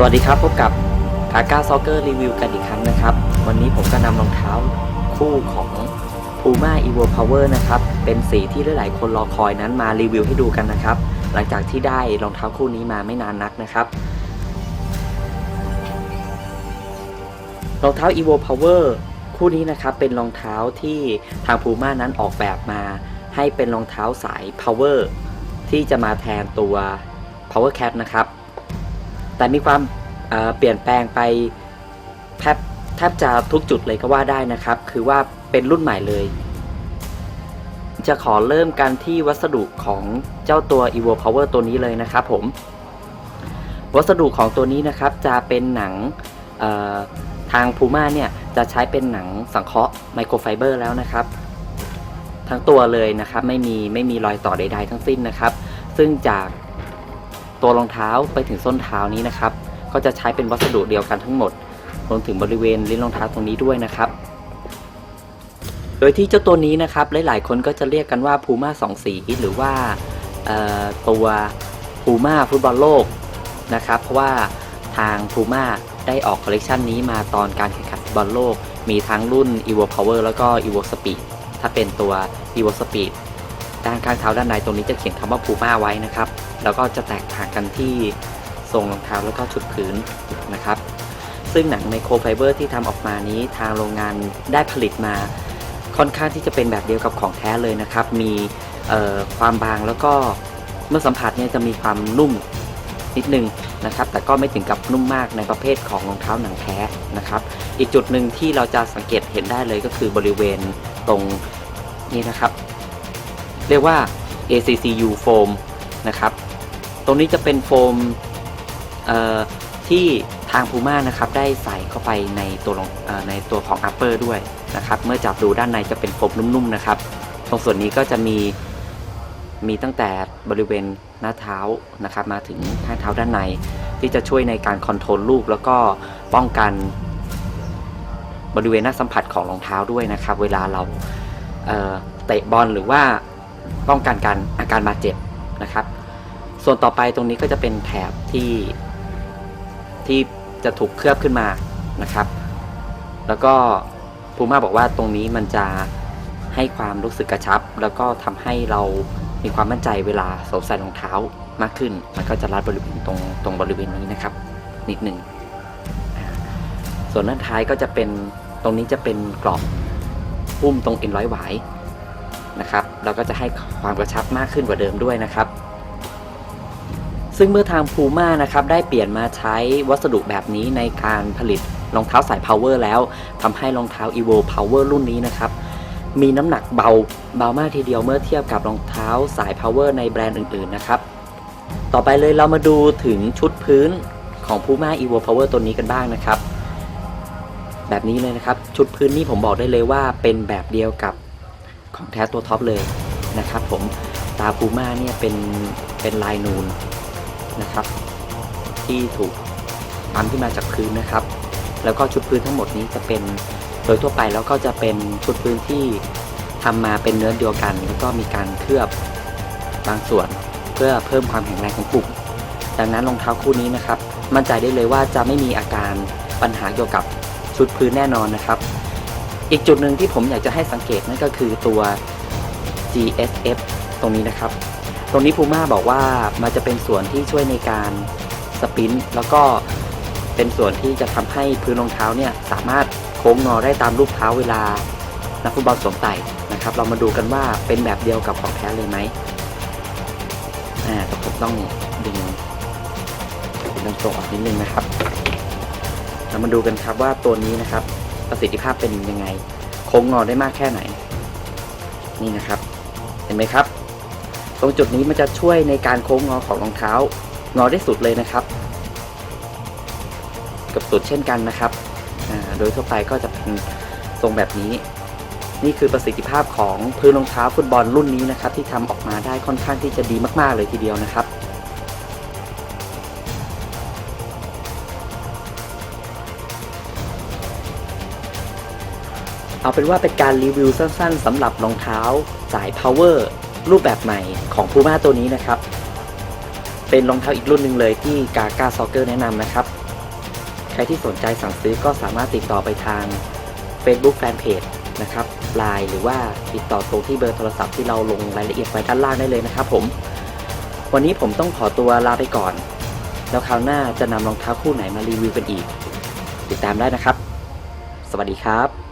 สวัสดีครับพบกับกาก้าซ็อกเกอร์รีวิวกันอีกครั้งนะครับ วันนี้ผมก็นำรองเท้าคู่ของ Puma Evo Power นะครับ เป็นสีที่หลายๆคนรอคอยนั้นมารีวิวให้ดูกันนะครับ หลังจากที่ได้รองเท้าคู่นี้มาไม่นานนักนะครับ รองเท้า Evo Power คู่นี้นะครับเป็นรองเท้าที่ทาง Puma นั้นออกแบบมา ให้เป็นรองเท้าสาย Power ที่จะมาแทนตัว Power Cap นะครับ แต่มีความเเปลี่ยนแปลงไปแทบแทบจะทุกจุดเลยก็ว่าได้นะครับ คือว่าเป็นรุ่นใหม่เลย จะขอเริ่มกันที่วัสดุของเจ้าตัว Evo Power ตัวนี้เลยนะครับผม วัสดุของตัวนี้นะครับจะเป็นหนังทาง Puma เนี่ยจะใช้เป็นหนังสังเคราะห์ไมโครไฟเบอร์แล้วนะครับ ทั้งตัวเลยนะครับไม่มีไม่มีรอยต่อใด ๆ ทั้งสิ้นนะครับ ซึ่งจาก ตัวรองเท้าไปถึงส้นเท้านี้นะครับ ก็จะใช้เป็นวัสดุเดียวกันทั้งหมดรวมถึงบริเวณลิ้นรองเท้าตรงนี้ด้วยนะครับ โดยที่เจ้าตัวนี้นะครับหลายๆ คนก็จะเรียกกันว่า Puma 2สีหรือว่าตัว Puma ฟุตบอลโลกนะครับเพราะว่าทาง Puma ได้ออกคอลเลกชันนี้มาตอนการแข่งขันฟุตบอลโลก มีทั้งรุ่น Evo Power แล้วก็ Evo Speed ถ้าเป็นตัว Evo Speed ด้านข้างเท้าด้านในตรงนี้จะเขียนคำว่า Puma ไว้นะครับ แล้วก็จะแตกต่างกันที่ทรงรองเท้าแล้วก็ชุดพื้นนะครับ ซึ่งหนังไมโครไฟเบอร์ที่ทำออกมานี้ทางโรงงานได้ผลิตมาค่อนข้างที่จะเป็นแบบเดียวกับของแท้เลยนะครับ มีความบางแล้วก็เมื่อสัมผัสเนี่ยจะมีความนุ่มนิดนึงนะครับ แต่ก็ไม่ถึงกับนุ่มมากในประเภทของรองเท้าหนังแท้นะครับ อีกจุดหนึ่งที่เราจะสังเกตเห็นได้เลยก็คือบริเวณตรงนี้นะครับ เรียกว่า ACCU foam นะครับ ตรงนี้จะเป็นโฟมที่ทาง Puma นะครับได้ใส่เข้าไปในตัวในตัวของ upper ด้วยนะครับ เมื่อจับดูด้านในจะเป็นโฟมนุ่มๆนะครับ ตรงส่วนนี้ก็จะมีมีตั้งแต่บริเวณหน้าเท้านะครับ มาถึงข้างเท้าด้านใน ที่จะช่วยในการคอนโทรลลูกแล้วก็ป้องกันบริเวณหน้าสัมผัสของรองเท้าด้วยนะครับ เวลาเราเเตะบอลหรือว่า ป้องกันการอาการบาดเจ็บนะครับ ส่วนต่อไปตรงนี้ก็จะเป็นแถบที่ที่จะถูกเคลือบขึ้นมานะครับ แล้วก็พูม่าบอกว่าตรงนี้มันจะให้ความรู้สึกกระชับ แล้วก็ทำให้เรามีความมั่นใจเวลาสวมใส่รองเท้ามากขึ้น มันก็จะรัดบริเวณตรงตรงบริเวณนี้นะครับ นิดหนึ่งส่วนด้านท้ายก็จะเป็นตรงนี้จะเป็นกรอบหุ้มตรงเอ็นร้อยหวายนะครับ แล้วก็จะให้ความกระชับมากขึ้นกว่าเดิมด้วยนะครับ ซึ่งเมื่อทาง Puma นะครับได้เปลี่ยนมาใช้วัสดุแบบนี้ในการผลิตรองเท้าสาย Power แล้วทำให้รองเท้า Evo Power รุ่นนี้นะครับมีน้ำหนักเบาเบามากทีเดียวเมื่อเทียบกับรองเท้าสาย Power ในแบรนด์อื่นๆนะครับ ต่อไปเลยเรามาดูถึงชุดพื้นของ Puma Evo Power ตัวนี้กันบ้างนะครับ แบบนี้เลยนะครับ ชุดพื้นนี่ผมบอกได้เลยว่าเป็นแบบเดียวกับ ของแท้ตัวท็อปเลยนะครับผมตา Puma เนี่ยเป็นเป็นลายนูนนะครับ ที่ถูกปั๊มขึ้นมาจากพื้นนะครับ แล้วก็ชุดพื้นทั้งหมดนี้จะเป็นโดยทั่วไปแล้วก็จะเป็นชุดพื้นที่ทำมาเป็นเนื้อเดียวกัน แล้วก็มีการเคลือบบางส่วนเพื่อเพิ่มความแข็งแรงของกลุ่มดังนั้นรองเท้าคู่นี้นะครับ มั่นใจได้เลยว่าจะไม่มีอาการปัญหาเกี่ยวกับชุดพื้นแน่นอนนะครับ อีกจุดหนึ่งที่ผมอยากจะให้สังเกตนั่นก็คือตัว GSF ตรงนี้นะครับ ตรงนี้พูม่าบอกว่ามันจะเป็นส่วนที่ช่วยในการสปรินต์แล้วก็เป็นส่วนที่จะทำให้พื้นรองเท้าเนี่ยสามารถโค้งงอได้ตามรูปเท้าเวลานักฟุตบอลสวมใส่นะครับ เรามาดูกันว่าเป็นแบบเดียวกับของแท้เลยไหมอ่าแต่ผมต้องดึงดึงตรงออกนิดนึงนะครับ เรามาดูกันครับว่าตัวนี้นะครับ ประสิทธิภาพเป็นยังไง โค้งงอได้มากแค่ไหน นี่นะครับ เห็นไหมครับ ตรงจุดนี้มันจะช่วยในการโค้งงอของรองเท้า งอได้สุดเลยนะครับ กับสุดเช่นกันนะครับโดยทั่วไปก็จะเป็นทรงแบบนี้ นี่คือประสิทธิภาพของพื้นรองเท้าฟุตบอลรุ่นนี้นะครับ ที่ทำออกมาได้ค่อนข้างที่จะดีมากๆเลยทีเดียวนะครับ เอาเป็นว่าเป็นการรีวิวสั้นๆสำหรับรองเท้าสาย power รูปแบบใหม่ของ Puma ตัวนี้นะครับ เป็นรองเท้าอีกรุ่นหนึ่งเลยที่กา g า Soccer แนะนำนะครับ ใครที่สนใจสั่งซื้อก็สามารถติดต่อไปทาง Facebook Fanpage นะครับ Line หรือว่าติดต่อตรงที่เบอร์โทรศัพท์ที่เราลงรายละเอียดไว้ด้านล่างได้เลยนะครับผม วันนี้ผมต้องขอตัวลาไปก่อน แล้วคราวหน้าจะนำรองเท้าคู่ไหนมารีวิวกันอีก ติดตามได้นะครับ สวัสดีครับ